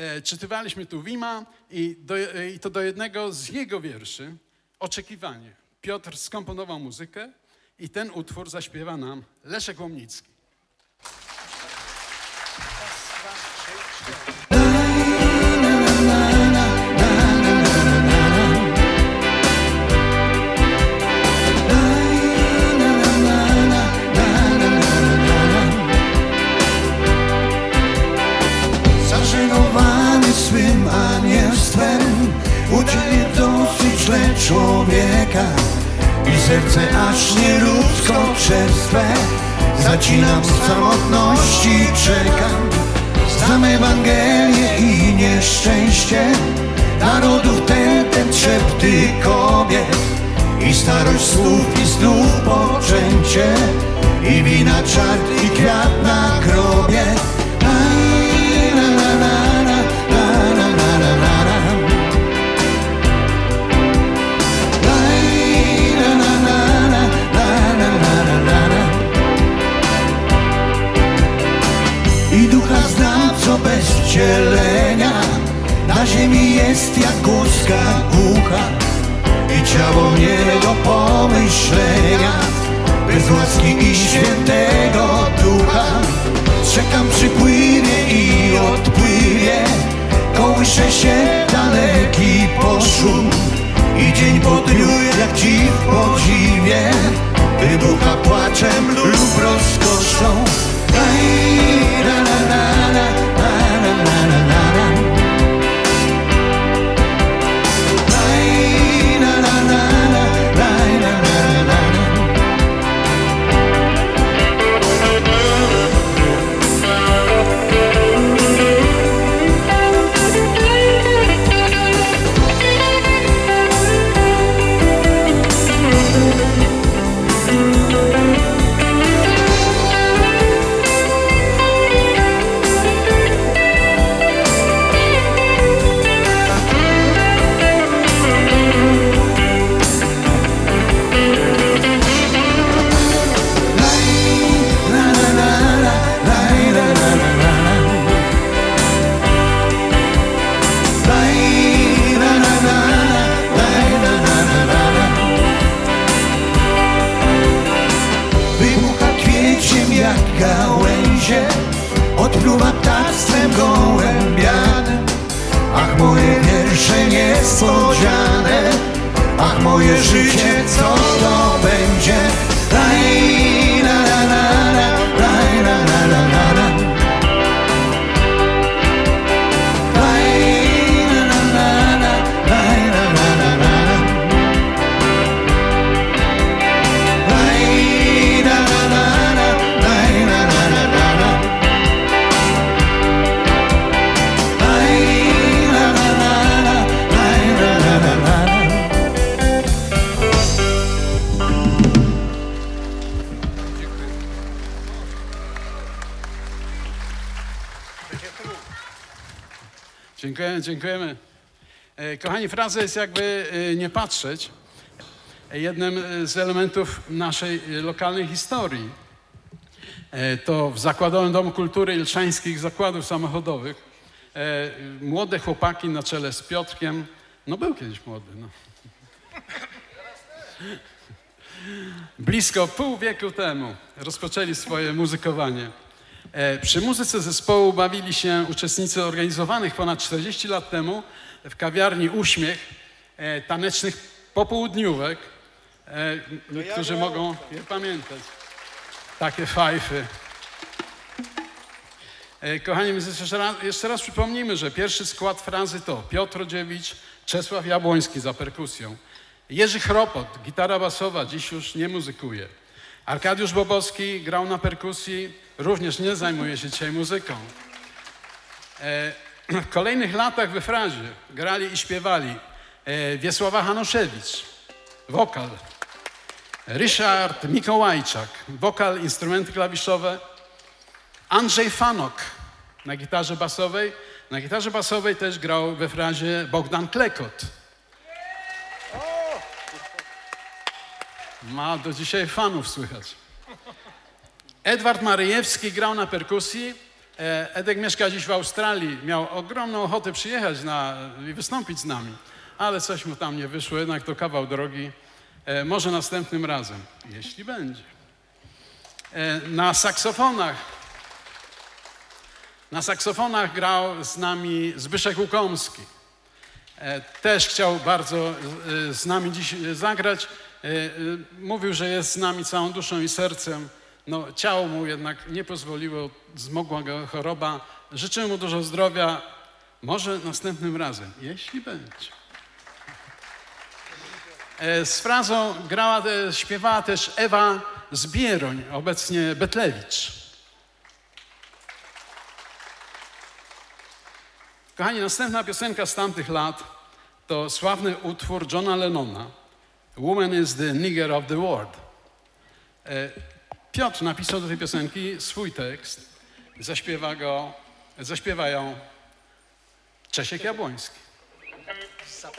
e, czytywaliśmy tu Wima i, do, e, i to do jednego z jego wierszy, Oczekiwanie. Piotr skomponował muzykę i ten utwór zaśpiewa nam Leszek Łomnicki. Człowieka I serce aż nieludzko czerstwe Zacinam w samotności, czekam Znam Ewangelię i nieszczęście. Narodów ten, ten szepty kobiet I starość słów i znów poczęcie. I wina czart i kwiat na grobie Nie do pomyślenia Bez łaski i świętego ducha Czekam przypływie i odpływie Kołysze się daleki poszum I dzień po dniu jak dziw podziwie. Wybucha gałęzie Odpluwa ptactwem gołębianym. Ach, moje wiersze niespodziane Ach, moje życie, co to Dziękujemy, dziękujemy. E, Kochani, fraza jest jakby e, nie patrzeć. Jednym e, z elementów naszej lokalnej historii. To w Zakładowym Domu Kultury Ilszańskich Zakładów Samochodowych młode chłopaki na czele z Piotrkiem, no był kiedyś młody, no. Blisko pół wieku temu rozpoczęli swoje muzykowanie. E, Przy muzyce zespołu bawili się uczestnicy organizowanych ponad 40 lat temu w kawiarni Uśmiech e, tanecznych popołudniówek. Niektórzy mogą je pamiętać. Takie fajfy. E, Kochani, jeszcze raz, jeszcze raz przypomnijmy, że pierwszy skład frazy to Piotr Rodziewicz, Czesław Jabłoński za perkusją, Jerzy Chropot, gitara basowa, dziś już nie muzykuje. Arkadiusz Bobowski grał na perkusji, również nie zajmuje się dzisiaj muzyką. E, w kolejnych latach we frazie grali i śpiewali e, Wiesława Hanuszewicz, wokal, Ryszard Mikołajczak, wokal, instrumenty klawiszowe, Andrzej Fanok na gitarze basowej. Na gitarze basowej też grał we frazie Bogdan Klekot. Ma do dzisiaj fanów słychać. Edward Maryjewski grał na perkusji, E, Edek mieszka dziś w Australii, miał ogromną ochotę przyjechać na, i wystąpić z nami, ale coś mu tam nie wyszło, jednak to kawał drogi. E, Może następnym razem, jeśli będzie. E, Na saksofonach na saksofonach grał z nami Zbyszek Łukomski. Też chciał bardzo z nami dziś zagrać. E, e, Mówił, że jest z nami całą duszą i sercem. No, ciało mu jednak nie pozwoliło, zmogła go choroba. Życzę mu dużo zdrowia. Może następnym razem, jeśli będzie. E, Z frazą grała, śpiewała też Ewa Zbieroń, obecnie Betlewicz. Kochani, następna piosenka z tamtych lat to sławny utwór Johna Lennona Woman is the nigger of the world. E, Piotr napisał do tej piosenki swój tekst. Zaśpiewa go, zaśpiewają Czesiek Jabłoński. Za